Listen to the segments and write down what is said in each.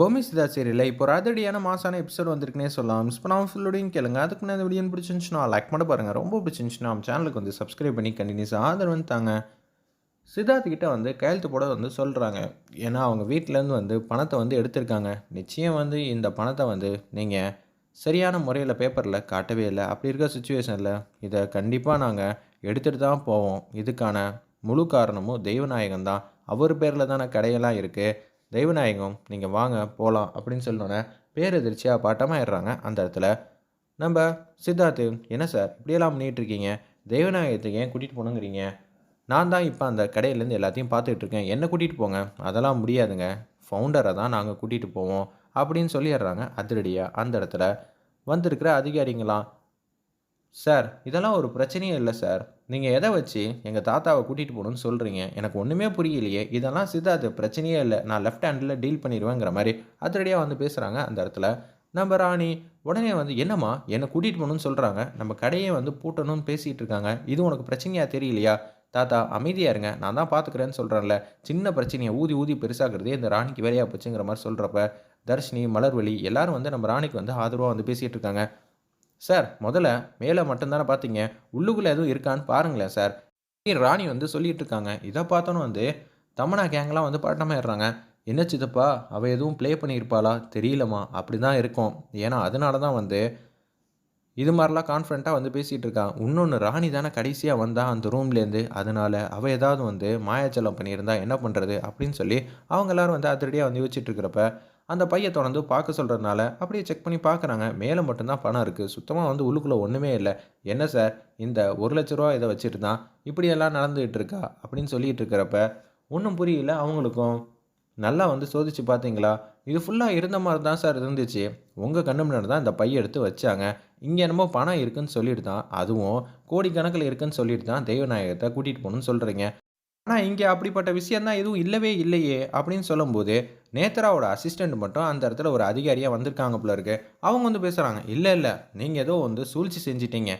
பொம்மி சிதா இல்லை இப்போ ராதடியான மாசான எபிசோட் வந்திருக்குனே சொல்லலாம். மிஸ் பண்ணாமல் ஃபுல்லோடையும் கேளுங்க. அதுக்கு நான் இந்த வீடியோ பிடிச்சிருந்துச்சுன்னா லைக் பண்ண பாருங்கள் ரொம்ப பிடிச்சிருந்துச்சுன்னா நம்ம சேனலுக்கு வந்து சப்ஸ்கிரைப் பண்ணி கண்டினியூஸ் ஆதரவு தாங்க. சித்தார்த் கிட்ட வந்து கையெழுத்து போட வந்து சொல்கிறாங்க ஏன்னா அவங்க வீட்டிலேருந்து வந்து பணத்தை வந்து எடுத்திருக்காங்க. நிச்சயம் வந்து இந்த பணத்தை வந்து நீங்கள் சரியான முறையில் பேப்பரில் காட்டவே இல்லை. அப்படி இருக்க சுச்சுவேஷனில் இதை கண்டிப்பாக நாங்கள் எடுத்துகிட்டு தான் போவோம். இதுக்கான முழு காரணமும் தெய்வநாயகம் தான். அவர் பேரில் தானே கடையெல்லாம் இருக்குது தெய்வநாயகம் நீங்கள் வாங்க போகலாம் அப்படின்னு சொன்னோன்னே பேரெதிர்ச்சியாக பாட்டமாயிடுறாங்க அந்த இடத்துல. நம்ம சித்தார்த்து என்ன சார் இப்படியெல்லாம் பண்ணிகிட்ருக்கீங்க? தெய்வநாயகத்துக்கு ஏன் கூட்டிகிட்டு போகணுங்கிறீங்க நான் தான் இப்போ அந்த கடையிலேருந்து எல்லாத்தையும் பார்த்துட்டு இருக்கேன் என்ன கூட்டிகிட்டு போங்க? அதெல்லாம் முடியாதுங்க. ஃபவுண்டரை தான் நாங்கள் கூட்டிகிட்டு போவோம். அப்படின்னு சொல்லிடுறாங்க அதிரடியாக அந்த இடத்துல. வந்திருக்கிற அதிகாரிங்களாம் சார் இதெல்லாம் ஒரு பிரச்சனையே இல்லை சார். நீங்கள் எதை வச்சு எங்கள் தாத்தாவை கூட்டிகிட்டு போகணும்னு சொல்கிறீங்க எனக்கு ஒன்றுமே புரியலையே. இதெல்லாம் சித்தார்த்து பிரச்சனையே இல்லை. நான் லெஃப்ட் ஹேண்டில் டீல் பண்ணிடுவேங்கிற மாதிரி அதிரடியாக வந்து பேசுகிறாங்க அந்த இடத்துல. நம்ம ராணி உடனே வந்து என்னம்மா என்னை கூட்டிகிட்டு போகணும்னு சொல்கிறாங்க நம்ம கடையை வந்து பூட்டணும்னு பேசிகிட்டு இருக்காங்க. இது உனக்கு பிரச்சனையாக தெரியலையா? தாத்தா அமைதியாக இருங்க. நான் தான் பார்த்துக்கிறேன்னு சொல்கிறேன்ல சின்ன பிரச்சனையை ஊதி ஊதி பெருசாகிறதே இந்த ராணிக்கு வேலையாக போச்சுங்கிற மாதிரி சொல்கிறப்ப தர்ஷினி மலர்வழி எல்லாரும் வந்து நம்ம ராணிக்கு வந்து ஆதரவாக வந்து பேசிகிட்டு இருக்காங்க. சார் முதல்ல மேலே மட்டும்தானே பார்த்தீங்க உள்ளுக்குள்ளே எதுவும் இருக்கான்னு பாருங்களேன் சார். ராணி வந்து சொல்லிட்டு இருக்காங்க இதை பார்த்தோன்னு வந்து தமனா கேங்லாம் வந்து பட்டமாயிடுறாங்க என்ன சித்தப்பா அவள் எதுவும் ப்ளே பண்ணியிருப்பாளா? தெரியலம்மா. அப்படி தான் இருக்கும். ஏன்னா அதனால தான் வந்து இது மாதிரிலாம் கான்ஃபிடண்ட்டாக வந்து பேசிகிட்டு இருக்கான் இன்னொன்று ராணி தானே கடைசியாக வந்தா அந்த ரூம்லேருந்து அதனால் அவள் ஏதாவது வந்து மாயாச்சலம் பண்ணியிருந்தா என்ன பண்ணுறது அப்படின்னு சொல்லி அவங்க எல்லாரும் வந்து அதிரடியாக வந்து யோசிச்சுட்டு இருக்கிறப்ப அந்த பையை தொடர்ந்து பார்க்க சொல்கிறதுனால அப்படியே செக் பண்ணி பார்க்குறாங்க. மேலே மட்டும்தான் பணம் இருக்குது சுத்தமாக வந்து உள்ளுக்குள்ளே ஒன்றுமே இல்லை. என்ன சார் இந்த ஒரு லட்ச ரூபா இதை வச்சுட்டு தான் இப்படியெல்லாம் நடந்துகிட்டு இருக்கா? அப்படின்னு சொல்லிட்டு இருக்கிறப்ப ஒன்றும் புரியல. அவங்களுக்கும் நல்லா வந்து சோதிச்சு பார்த்தீங்களா? இது ஃபுல்லாக இருந்த மாதிரி தான் சார் இருந்துச்சு. உங்கள் கண்ணு முன்னாடி தான் இந்த பையை எடுத்து வச்சாங்க. இங்கே என்னமோ பணம் இருக்குன்னு சொல்லிட்டு தான் அதுவும் கோடிக்கணக்கில் இருக்குன்னு சொல்லிட்டு தான் தெய்வநாயகத்தை கூட்டிகிட்டு போகணும்னு சொல்கிறீங்க ஆனால் இங்கே அப்படிப்பட்ட விஷயந்தான் எதுவும் இல்லவே இல்லையே அப்படின்னு சொல்லும்போது நேத்ராவோட அசிஸ்டண்ட் மட்டும் அந்த இடத்துல ஒரு அதிகாரியாக வந்திருக்காங்க போல இருக்கு. அவங்க வந்து பேசுகிறாங்க இல்லை இல்லை நீங்கள் ஏதோ வந்து சூழ்ச்சி செஞ்சிட்டீங்க.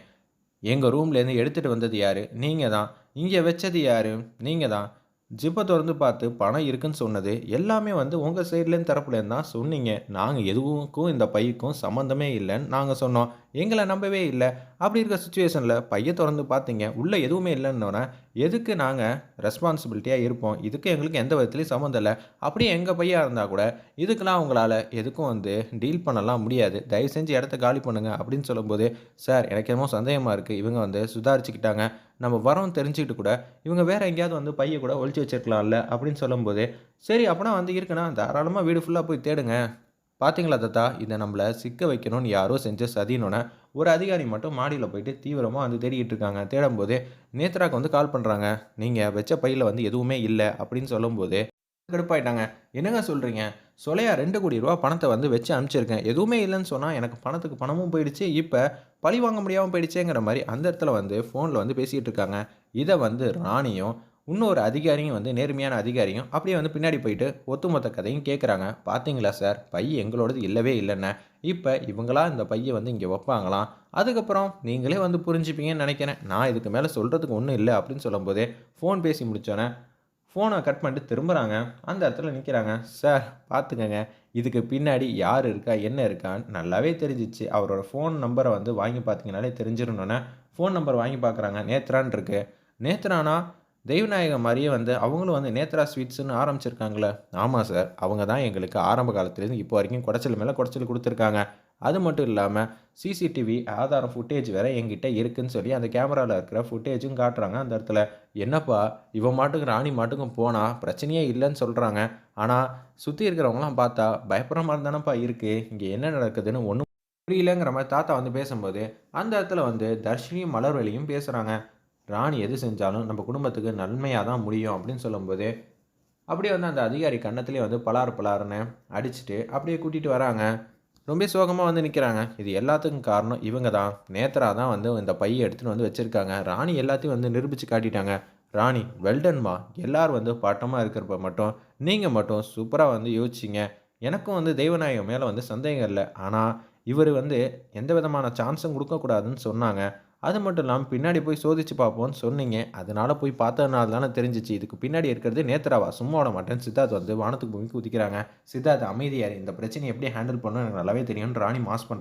எங்கள் ரூம்லேருந்து எடுத்துகிட்டு வந்தது யார்? நீங்கள் தான் இங்கே வச்சது யார்? நீங்கள் தான் ஜிப்பை திறந்து பார்த்து பணம் இருக்குன்னு சொன்னது எல்லாமே வந்து உங்கள் சைட்லேருந்து தரப்புலேருந்து தான் சொன்னீங்க. நாங்கள் எதுவுக்கும் இந்த பையக்கும் சம்மந்தமே இல்லைன்னு நாங்கள் சொன்னோம். எங்களை நம்பவே இல்லை. அப்படி இருக்க சுச்சுவேஷனில் பையை திறந்து பார்த்தீங்க. உள்ளே எதுவுமே இல்லைன்னொன்னே எதுக்கு நாங்கள் ரெஸ்பான்சிபிலிட்டியாக இருப்போம்? இதுக்கு எங்களுக்கு எந்த விதத்துலையும் சம்மந்தம் இல்லை. அப்படியே எங்கள் பையாக இருந்தால் கூட இதுக்கெல்லாம் அவங்களால எதுக்கும் வந்து டீல் பண்ணலாம் முடியாது. தயவு செஞ்சு இடத்த காலி பண்ணுங்கள் அப்படின்னு சொல்லும்போது சார் எனக்கு என்னமோ சந்தேகமாக இருக்குது இவங்க வந்து சுதாரிச்சுக்கிட்டாங்க. நம்ம வரோம் தெரிஞ்சுக்கிட்டு கூட இவங்க வேறு எங்கேயாவது வந்து பையை கூட ஒழிச்சு வச்சிருக்கலாம்ல அப்படின்னு சொல்லும்போது சரி அப்போனா வந்து இருக்குன்னா தாராளமாக வீடு ஃபுல்லாக போய் தேடுங்க. பார்த்தீங்களா தத்தா? இதை நம்மளை சிக்க வைக்கணும்னு யாரோ செஞ்ச சதினோன்னே ஒரு அதிகாரி மட்டும் மாடியில் போயிட்டு தீவிரமாக வந்து தேடிக்கிட்டு இருக்காங்க. தேடும்போது நேத்ராக்கு வந்து கால் பண்ணுறாங்க நீங்கள் வச்ச பையில் வந்து எதுவுமே இல்லை. அப்படின்னு சொல்லும்போது கடுப்பாயிட்டாங்க. என்னங்க சொல்கிறீங்க சொலையா ரெண்டு கோடி ரூபா பணத்தை வந்து வச்சு அனுப்பிச்சிருக்கேன். எதுவுமே இல்லைன்னு சொன்னால் எனக்கு பணத்துக்கு பணமும் போயிடுச்சு. இப்போ பழி வாங்க முடியாமல் போயிடுச்சேங்கிற மாதிரி அந்த இடத்துல வந்து ஃபோனில் வந்து பேசிகிட்டு இருக்காங்க. இதை வந்து ராணியும் இன்னொரு அதிகாரியும் வந்து நேர்மையான அதிகாரியும் அப்படியே வந்து பின்னாடி போயிட்டு ஒத்துமொத்த கதையும் கேட்குறாங்க பார்த்தீங்களா சார்? பை எங்களோடது இல்லவே இல்லைன்னு இப்போ இவங்களா இந்த பையை வந்து இங்கே வைப்பாங்களாம். அதுக்கப்புறம் நீங்களே வந்து புரிஞ்சுப்பீங்கன்னு நினைக்கிறேன். நான் இதுக்கு மேலே சொல்கிறதுக்கு ஒன்றும் இல்லை அப்படின்னு சொல்லும்போது ஃபோன் பேசி முடித்தோன்னே ஃபோனை கட் பண்ணிட்டு திரும்புகிறாங்க அந்த இடத்துல நிற்கிறாங்க சார் பார்த்துக்கங்க இதுக்கு பின்னாடி யார் இருக்கா? என்ன இருக்கான்னு நல்லாவே தெரிஞ்சிச்சு. அவரோட ஃபோன் நம்பரை வந்து வாங்கி பார்த்தீங்கனாலே தெரிஞ்சிடணுன்னே ஃபோன் நம்பர் வாங்கி பார்க்குறாங்க நேத்ரான் இருக்கு. நேத்ரானா தெய்வநாயகம் மாதிரியே வந்து அவங்களும் வந்து நேத்ரா ஸ்வீட்ஸ்னு ஆரம்பிச்சிருக்காங்களே. ஆமாம் சார் அவங்க தான் எங்களுக்கு ஆரம்ப காலத்துலேருந்து இப்போ வரைக்கும் குடைச்சல் மேலே குடைச்சல் கொடுத்துருக்காங்க. அது மட்டும் இல்லாமல் சிசிடிவி ஆதாரம் ஃபுட்டேஜ் வேறு எங்கிட்ட இருக்குன்னு சொல்லி அந்த கேமராவில் இருக்கிற ஃபுட்டேஜும் காட்டுறாங்க. அந்த இடத்துல என்னப்பா இவன் மாட்டுக்கும் ராணி மாட்டுக்கும் போனால் பிரச்சனையே இல்லைன்னு சொல்கிறாங்க ஆனால் சுற்றி இருக்கிறவங்களாம் பார்த்தா பயப்படுற மாதிரி தானேப்பா இருக்குது இங்கே என்ன நடக்குதுன்னு ஒன்றும் புரியலங்கிற மாதிரி தாத்தா வந்து பேசும்போது அந்த இடத்துல வந்து தர்ஷினியும் மலர்வெளியும் பேசுகிறாங்க ராணி எது செஞ்சாலும் நம்ம குடும்பத்துக்கு நன்மையாக தான் முடியும் அப்படின்னு சொல்லும்போது அப்படியே வந்து அந்த அதிகாரி கன்னத்துலேயே வந்து பலார் பலாருன்னு அடிச்சுட்டு அப்படியே கூட்டிகிட்டு வராங்க. ரொம்ப சோகமாக வந்து நிற்கிறாங்க இது எல்லாத்துக்கும் காரணம் இவங்க தான். நேத்ரா தான் வந்து இந்த பையை எடுத்துகிட்டு வந்து வச்சுருக்காங்க. ராணி எல்லாத்தையும் வந்து நிரூபித்து காட்டிட்டாங்க. ராணி வெல்டன்மா எல்லோரும் வந்து பாட்டமாக இருக்கிறப்ப மட்டும் நீங்கள் மட்டும் சூப்பராக வந்து யோசிச்சிங்க. எனக்கும் வந்து தெய்வநாயகம் மேலே வந்து சந்தேகம் இல்லை. ஆனால் இவர் வந்து எந்த விதமான சான்ஸும் கொடுக்கக்கூடாதுன்னு சொன்னாங்க. அது மட்டும் இல்லாமல் பின்னாடி போய் சோதிச்சு பார்ப்போம்னு சொன்னீங்க. அதனால போய் பார்த்ததுனால தானே தெரிஞ்சிச்சு. இதுக்கு பின்னாடி இருக்கிறது நேத்ராவா சும்மா விட மாட்டேன் சித்தார்த் வந்து வானத்துக்கு பூமிக்கு குதிக்கிறாங்க. சித்தார்த் அமைதியார் இந்த பிரச்சனையை எப்படி ஹேண்டில் பண்ணணும்? எனக்கு நல்லாவே தெரியும்னு ராணி மாஸ் பண்ண